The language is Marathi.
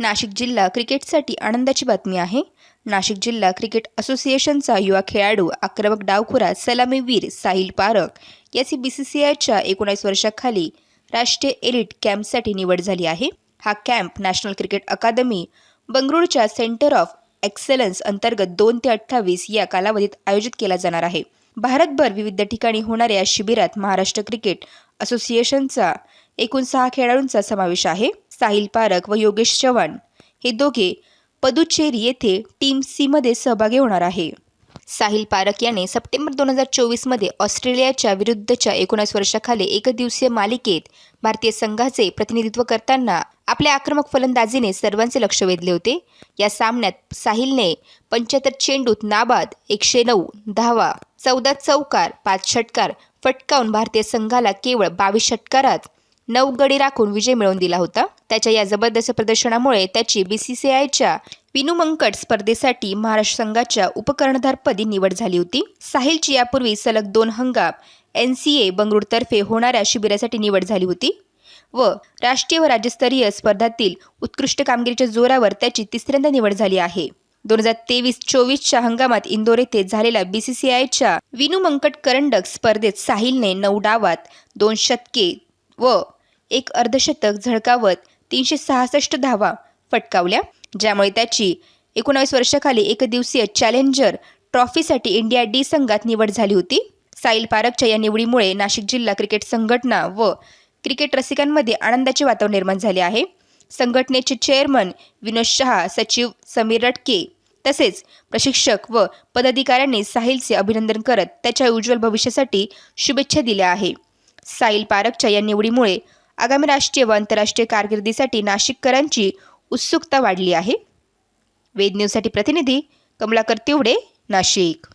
नाशिक जिल्हा क्रिकेटसाठी आनंदाची बातमी आहे. नाशिक जिल्हा क्रिकेट असोसिएशनचा युवा खेळाडू आक्रमक डावखुरा सलामीवीर साहिल पारक याची बी सी सी आयच्या एकोणीस वर्षाखाली राष्ट्रीय एलिट कॅम्पसाठी निवड झाली आहे. हा कॅम्प नॅशनल क्रिकेट अकादमी बंगळुरूच्या सेंटर ऑफ एक्सलन्स अंतर्गत दोन ते अठ्ठावीस या कालावधीत आयोजित केला जाणार आहे. भारतभर विविध ठिकाणी होणाऱ्या शिबिरात महाराष्ट्र क्रिकेट असोसिएशनचा एकूण सहा खेळाडूंचा समावेश आहे. साहिल पारक व योगेश चव्हाण हे दोघे पदुचेरी येथे टीम सीमध्ये सहभागी होणार आहे. साहिल पारक याने सप्टेंबर दोन हजार चोवीसमध्ये ऑस्ट्रेलियाच्या विरुद्धच्या एकोणीस वर्षाखाली एकदिवसीय मालिकेत भारतीय संघाचे प्रतिनिधित्व करताना आपल्या आक्रमक फलंदाजीने सर्वांचे लक्ष वेधले होते. या सामन्यात साहिलने पंच्याहत्तर चेंडूत नाबाद एकशे नऊ धावा चौदा चौकार पाच षटकार फटकावून भारतीय संघाला केवळ बावीस षटकारात नऊ गडी राखून विजय मिळवून दिला होता. त्याच्या या जबरदस्त प्रदर्शनामुळे त्याची बी सी सी आयच्या विनुमंकट स्पर्धेसाठी महाराष्ट्र संघाच्या उपकर्णधारपदी निवड झाली होती. साहिलची यापूर्वी सलग दोन हंगाम एन सी ए बंगळुरूतर्फे होणाऱ्या शिबिरासाठी निवड झाली होती व राष्ट्रीय व राज्यस्तरीय स्पर्धातील उत्कृष्ट कामगिरीच्या जोरावर त्याची तिसऱ्यांदा निवड झाली आहे. दोन हजार तेवीस चोवीसच्या हंगामात इंदोर येथे झालेल्या बी सी सी आयच्या विनू मंकट करंडक स्पर्धेत साहिलने नऊ डावात दोन शतके व एक अर्धशतक झळकावत तीनशे सहासष्ट धावा फटकावल्या. ज्यामुळे त्याची एकोणावीस वर्षाखाली एकदिवसीय चॅलेंजर ट्रॉफीसाठी इंडिया डी संघात निवड झाली होती. साईल पारकच्या या निवडीमुळे नाशिक जिल्हा क्रिकेट संघटना व क्रिकेट रसिकांमध्ये आनंदाचे वातावरण निर्माण झाले आहे. संघटनेचे चेअरमन विनोद शहा सचिव समीर रटके तसेच प्रशिक्षक व पदाधिकाऱ्यांनी साहिलचे अभिनंदन करत त्याच्या उज्ज्वल भविष्यासाठी शुभेच्छा दिल्या आहे. साहिल पारकच्या या निवडीमुळे आगामी राष्ट्रीय व आंतरराष्ट्रीय कारकिर्दीसाठी नाशिककरांची उत्सुकता वाढली आहे. वेद न्यूजसाठी प्रतिनिधी कमलाकर तिवडे नाशिक.